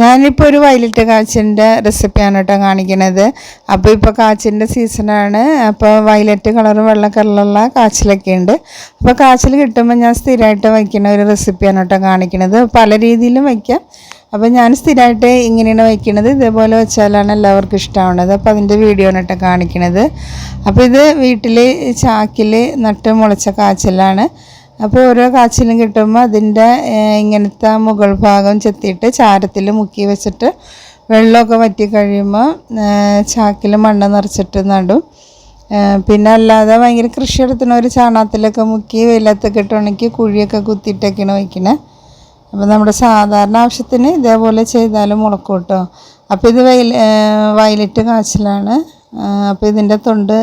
ഞാനിപ്പോൾ ഒരു വയലറ്റ് കാച്ചിന്റെ റെസിപ്പിയാണ് കേട്ടോ കാണിക്കണത്. അപ്പോൾ ഇപ്പോൾ കാച്ചിന്റെ സീസണാണ് അപ്പോൾ വയലറ്റ് കളർ വെള്ള കളറുള്ള കാച്ചിലൊക്കെ ഉണ്ട്. അപ്പോൾ കാച്ചിൽ കിട്ടുമ്പോൾ ഞാൻ സ്ഥിരമായിട്ട് വയ്ക്കുന്ന ഒരു റെസിപ്പിയാണ് കേട്ടോ കാണിക്കണത്. പല രീതിയിലും വയ്ക്കാം. അപ്പോൾ ഞാൻ സ്ഥിരമായിട്ട് ഇങ്ങനെയാണ് വയ്ക്കുന്നത് ഇതേപോലെ വെച്ചാലാണ് എല്ലാവർക്കും ഇഷ്ടമാവുന്നത് അപ്പോൾ അതിന്റെ വീഡിയോ ആണ് കേട്ടോ കാണിക്കണത്. അപ്പോൾ ഇത് വീട്ടിൽ ചാക്കിൽ നട്ട് മുളച്ച കാച്ചിലാണ്. അപ്പോൾ ഓരോ കാച്ചിലും കിട്ടുമ്പോൾ അതിന്റെ ഇങ്ങനത്തെ മുകൾ ഭാഗം ചെത്തിയിട്ട് ചാരത്തിൽ മുക്കി വെച്ചിട്ട് വെള്ളമൊക്കെ വറ്റി കഴിയുമ്പോൾ ചാക്കിൽ മണ്ണ് നിറച്ചിട്ട് നടും. പിന്നെ അല്ലാതെ ഭയങ്കര കൃഷി എടുത്തുന്ന ഒരു ചാണകത്തിലൊക്കെ മുക്കി വെയിലത്തൊക്കെ ഇട്ട് ഉണക്കി കുഴിയൊക്കെ കുത്തിയിട്ടൊക്കെയാണ് വയ്ക്കുന്നത് അപ്പോൾ നമ്മുടെ സാധാരണ ആവശ്യത്തിന് ഇതേപോലെ ചെയ്താലും മുളക്കും കേട്ടോ. അപ്പോൾ ഇത് വയൽ വയലറ്റ് കാച്ചിലാണ്. അപ്പോൾ ഇതിന്റെ തൊണ്ട്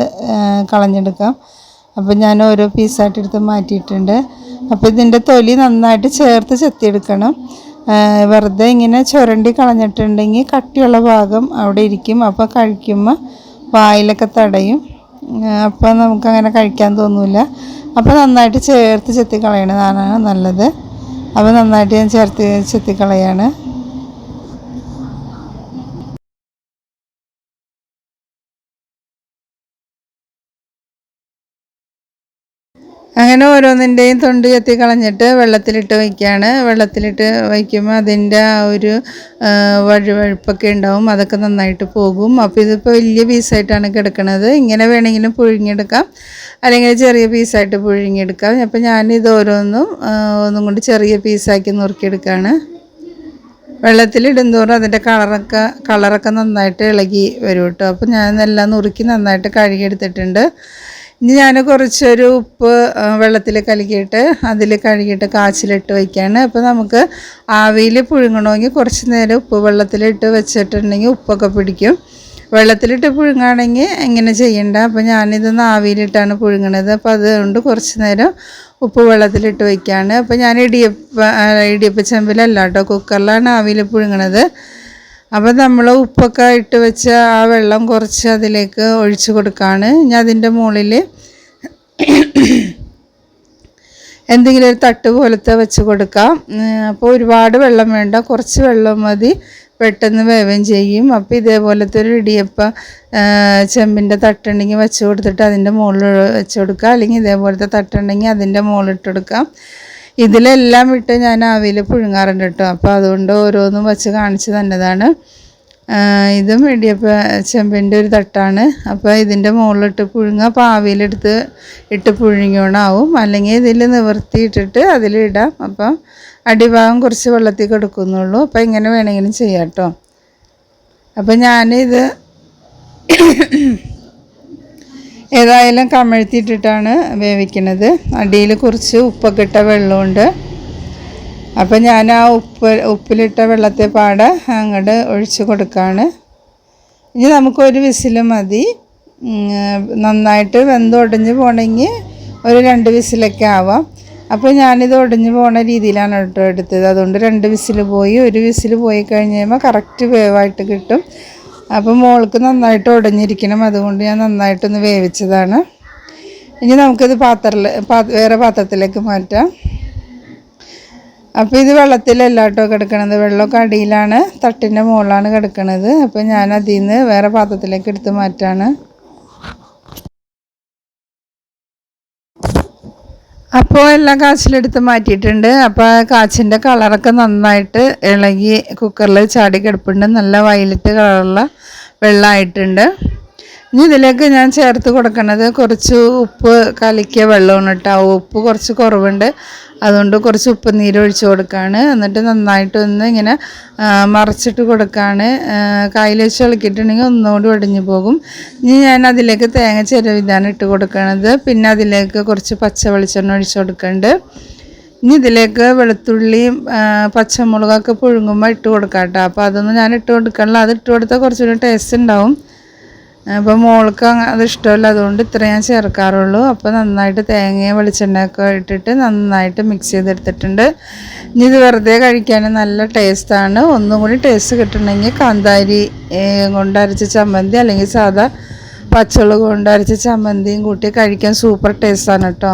കളഞ്ഞെടുക്കാം. അപ്പോൾ ഞാൻ ഓരോ പീസായിട്ട് എടുത്ത് മാറ്റിയിട്ടുണ്ട്. അപ്പോൾ ഇതിന്റെ തൊലി നന്നായിട്ട് ചേർത്ത് ചെത്തിയെടുക്കണം. വെറുതെ ഇങ്ങനെ ചുരണ്ടി കളഞ്ഞിട്ടുണ്ടെങ്കിൽ കട്ടിയുള്ള ഭാഗം അവിടെ ഇരിക്കും. അപ്പോൾ കഴിക്കുമ്പോൾ വായിലൊക്കെ തടയും. അപ്പോൾ നമുക്കങ്ങനെ കഴിക്കാൻ തോന്നില്ല അപ്പോൾ നന്നായിട്ട് ചേർത്ത് ചെത്തി കളയണതാണ് നല്ലത്. അപ്പോൾ നന്നായിട്ട് ഞാൻ ചേർത്ത് ചെത്തി കളയാണ് അങ്ങനെ ഓരോന്നിന്റെയും തൊണ്ട് കത്തി കളഞ്ഞിട്ട് വെള്ളത്തിലിട്ട് വയ്ക്കുകയാണ് വെള്ളത്തിലിട്ട് വയ്ക്കുമ്പോൾ അതിന്റെ ആ ഒരു വഴുവഴുപ്പൊക്കെ ഉണ്ടാവും. അതൊക്കെ നന്നായിട്ട് പോകും. അപ്പോൾ ഇതിപ്പോൾ വലിയ പീസായിട്ടാണ് കിടക്കുന്നത് ഇങ്ങനെ വേണമെങ്കിലും പുഴുങ്ങിയെടുക്കാം. അല്ലെങ്കിൽ ചെറിയ പീസായിട്ട് പുഴുങ്ങിയെടുക്കാം. അപ്പോൾ ഞാനിത് ഓരോന്നും ഒന്നും കൊണ്ട് ചെറിയ പീസാക്കി നുറുക്കിയെടുക്കുകയാണ് വെള്ളത്തിലിടുന്തോറും അതിന്റെ കളറൊക്കെ കളറൊക്കെ നന്നായിട്ട് ഇളകി വരും കേട്ടോ അപ്പോൾ ഞാനെല്ലാം നുറുക്കി നന്നായിട്ട് കഴുകിയെടുത്തിട്ടുണ്ട്. ഇനി ഞാൻ കുറച്ചൊരു ഉപ്പ് വെള്ളത്തിൽ കലക്കിയിട്ട് അതിൽ കഴുകിയിട്ട് കാച്ചിലിട്ട് വയ്ക്കുകയാണ് അപ്പോൾ നമുക്ക് ആവിയിൽ പുഴുങ്ങണമെങ്കിൽ കുറച്ച് നേരം ഉപ്പ് വെള്ളത്തിലിട്ട് വെച്ചിട്ടുണ്ടെങ്കിൽ ഉപ്പൊക്കെ പിടിക്കും. വെള്ളത്തിലിട്ട് പുഴുങ്ങുകയാണെങ്കിൽ എങ്ങനെ ചെയ്യണ്ട? അപ്പോൾ ഞാനിതൊന്ന് ആവിയിലിട്ടാണ് പുഴുങ്ങണത്. അപ്പോൾ അതുകൊണ്ട് കുറച്ച് നേരം ഉപ്പ് വെള്ളത്തിലിട്ട് വയ്ക്കുകയാണ് അപ്പോൾ ഞാൻ ഇടിയപ്പ ഇടിയപ്പച്ചമ്പിലല്ല ഇടിയപ്പ ചെമ്പിലല്ല കേട്ടോ കുക്കറിലാണ് ആവിയിൽ പുഴുങ്ങണത്. അപ്പോൾ നമ്മൾ ഉപ്പൊക്കെ ഇട്ട് വെച്ച ആ വെള്ളം കുറച്ച് അതിലേക്ക് ഒഴിച്ചു കൊടുക്കുകയാണ് ഞാൻ അതിന്റെ മുകളിൽ എന്തെങ്കിലും ഒരു തട്ട് പോലത്തെ വെച്ച് കൊടുക്കാം. അപ്പോൾ ഒരുപാട് വെള്ളം വേണ്ട. കുറച്ച് വെള്ളം മതി. പെട്ടെന്ന് വേവം ചെയ്യും. അപ്പോൾ ഇതേപോലത്തെ ഒരു ഇടിയപ്പം ചെമ്പിന്റെ തട്ടുണ്ടെങ്കിൽ വെച്ച് കൊടുത്തിട്ട് അതിന്റെ മുകളിൽ വെച്ച് കൊടുക്കുക അല്ലെങ്കിൽ ഇതേപോലത്തെ തട്ടുണ്ടെങ്കിൽ അതിന്റെ മുകളിൽ ഇട്ട് കൊടുക്കാം. ഇതിലെല്ലാം ഇട്ട് ഞാൻ ആവിയിൽ പുഴുങ്ങാറുണ്ട് കേട്ടോ. അപ്പോൾ അതുകൊണ്ട് ഓരോന്നും വെച്ച് കാണിച്ച് തന്നതാണ്. ഇത് ഇടിയപ്പ ചെമ്പിന്റെ ഒരു തട്ടാണ്. അപ്പോൾ ഇതിന്റെ മുകളിലിട്ട് പുഴുങ്ങുക. അപ്പോൾ ആവിയിലെടുത്ത് ഇട്ട് പുഴുങ്ങിയോണാവും. അല്ലെങ്കിൽ ഇതിൽ നിവർത്തിയിട്ടിട്ട് അതിലിടാം അപ്പം അടിഭാഗം കുറച്ച് വെള്ളത്തിൽ കിടക്കുന്നുള്ളൂ. അപ്പോൾ ഇങ്ങനെ വേണമെങ്കിലും ചെയ്യാം കേട്ടോ. അപ്പം ഞാനിത് ഏതായാലും കമഴ്ത്തിയിട്ടിട്ടാണ് വേവിക്കുന്നത്. അടിയിൽ കുറച്ച് ഉപ്പൊക്കെ ഇട്ട വെള്ളമുണ്ട്. അപ്പം ഞാൻ ആ ഉപ്പ് ഉപ്പിലിട്ട വെള്ളത്തെ പാടെ അങ്ങോട്ട് ഒഴിച്ച് കൊടുക്കുകയാണ് ഇനി നമുക്കൊരു വിസിൽ മതി. നന്നായിട്ട് വെന്ത് ഉടഞ്ഞ് പോകണമെങ്കിൽ ഒരു രണ്ട് വിസിലൊക്കെ ആവാം. അപ്പോൾ ഞാനിത് ഒടിഞ്ഞു പോണ രീതിയിലാണ് കേട്ടോ എടുത്തത്. അതുകൊണ്ട് രണ്ട് വിസിൽ പോയി ഒരു വിസിൽ പോയി കഴിഞ്ഞ് കഴിയുമ്പോൾ കറക്റ്റ് വേവായിട്ട് കിട്ടും. അപ്പോൾ മോൾക്ക് നന്നായിട്ട് ഉടഞ്ഞിരിക്കണം അതുകൊണ്ട് ഞാൻ നന്നായിട്ടൊന്ന് വേവിച്ചതാണ്. ഇനി നമുക്കിത് പാത്രത്തിൽ വേറെ പാത്രത്തിലേക്ക് മാറ്റാം. അപ്പോൾ ഇത് വെള്ളത്തിലല്ല കേട്ടോ കിടക്കണത്. വെള്ളമൊക്കെ അടിയിലാണ് തട്ടിന്റെ മുകളിലാണ് കിടക്കണത്. അപ്പോൾ ഞാൻ അതിൽ നിന്ന് വേറെ പാത്രത്തിലേക്ക് എടുത്ത് മാറ്റാണ്. അപ്പോൾ എല്ലാം കാച്ചിലെടുത്ത് മാറ്റിയിട്ടുണ്ട്. അപ്പോൾ കാച്ചിന്റെ കളറൊക്കെ നന്നായിട്ട് ഇളകി കുക്കറിൽ ചാടി കിടപ്പുണ്ട്. നല്ല വയലറ്റ് കളറുള്ള വെള്ളമായിട്ടുണ്ട് ഇനി ഇതിലേക്ക് ഞാൻ ചേർത്ത് കൊടുക്കുന്നത് കുറച്ച് ഉപ്പ് കലക്കിയ വെള്ളമാണ് കേട്ടോ. ഉപ്പ് കുറച്ച് കുറവുണ്ട്. അതുകൊണ്ട് കുറച്ച് ഉപ്പ് നീര് ഒഴിച്ച് കൊടുക്കുകയാണ് എന്നിട്ട് നന്നായിട്ട് ഒന്ന് ഇങ്ങനെ മറിച്ചിട്ട് കൊടുക്കുകയാണ് കായിൽ വെച്ച് ഇളക്കിയിട്ടുണ്ടെങ്കിൽ ഒന്നുകൂടി ഒടിഞ്ഞു പോകും. ഇനി ഞാൻ അതിലേക്ക് തേങ്ങ ചിരവിതാണ് ഇട്ട് കൊടുക്കുന്നത് പിന്നെ അതിലേക്ക് കുറച്ച് പച്ച വെളിച്ചെണ്ണ ഒഴിച്ച് കൊടുക്കുന്നുണ്ട് ഇനി ഇതിലേക്ക് വെളുത്തുള്ളിയും പച്ചമുളകൊക്കെ പുഴുങ്ങുമ്പോൾ ഇട്ട് കൊടുക്കാം കേട്ടോ. അപ്പോൾ അതൊന്നും ഞാൻ ഇട്ട് കൊടുക്കണില്ല. അത് ഇട്ട് കൊടുത്താൽ കുറച്ചുകൂടി ടേസ്റ്റ് ഉണ്ടാവും. അപ്പോൾ മോൾക്ക് അത് ഇഷ്ടമല്ല. അതുകൊണ്ട് ഇത്ര ഞാൻ ചേർക്കാറുള്ളൂ. അപ്പോൾ നന്നായിട്ട് തേങ്ങയും വെളിച്ചെണ്ണയൊക്കെ ഇട്ടിട്ട് നന്നായിട്ട് മിക്സ് ചെയ്തെടുത്തിട്ടുണ്ട്. ഇനി ഇത് വെറുതെ കഴിക്കാൻ നല്ല ടേസ്റ്റാണ് ഒന്നും കൂടി ടേസ്റ്റ് കിട്ടണമെങ്കിൽ കാന്താരി കൊണ്ട് അരച്ച ചമ്മന്തി അല്ലെങ്കിൽ സാധാ പച്ചമുളക് കൊണ്ട് അരച്ച ചമ്മന്തിയും കൂട്ടി കഴിക്കാൻ സൂപ്പർ ടേസ്റ്റാണ് കേട്ടോ.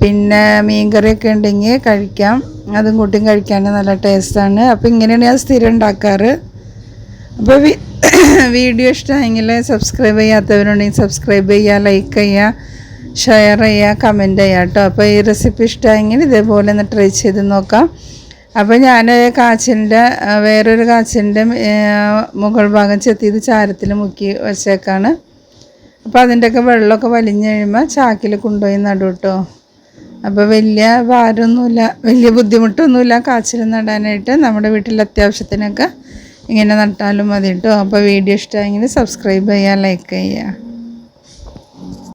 പിന്നെ മീൻകറിയൊക്കെ ഉണ്ടെങ്കിൽ കഴിക്കാം. അതും കൂട്ടിയും കഴിക്കാൻ നല്ല ടേസ്റ്റാണ് അപ്പോൾ ഇങ്ങനെയാണ് ഞാൻ സ്ഥിരം ഉണ്ടാക്കാറ്. അപ്പോൾ വീഡിയോ ഇഷ്ടമായെങ്കിൽ സബ്സ്ക്രൈബ് ചെയ്യാത്തവരുണ്ടെങ്കിൽ സബ്സ്ക്രൈബ് ചെയ്യുക ലൈക്ക് ചെയ്യുക ഷെയർ ചെയ്യുക കമന്റ് ചെയ്യുക കേട്ടോ. അപ്പോൾ ഈ റെസിപ്പി ഇഷ്ടമായെങ്കിൽ ഇതേപോലെ ഒന്ന് ട്രൈ ചെയ്ത് നോക്കാം. അപ്പോൾ ഞാൻ കാച്ചിന്റെ വേറൊരു കാച്ചിന്റെ മുകൾ ഭാഗം ചെത്തിയത് ചാരത്തിൽ മുക്കി വെച്ചേക്കാണ്. അപ്പോൾ അതിന്റെയൊക്കെ വെള്ളമൊക്കെ വലിഞ്ഞു കഴിയുമ്പോൾ ചാക്കിൽ കൊണ്ടുപോയി നടും കേട്ടോ. അപ്പോൾ വലിയ ഭാരമൊന്നുമില്ല വലിയ ബുദ്ധിമുട്ടൊന്നുമില്ല കാച്ചിൽ നടാനായിട്ട് നമ്മുടെ വീട്ടിൽ അത്യാവശ്യത്തിനൊക്കെ ഇങ്ങനെ നട്ടാലും മതി കേട്ടോ അപ്പോൾ വീഡിയോ ഇഷ്ടമായെങ്കിൽ സബ്സ്ക്രൈബ് ചെയ്യുക ലൈക്ക് ചെയ്യുക.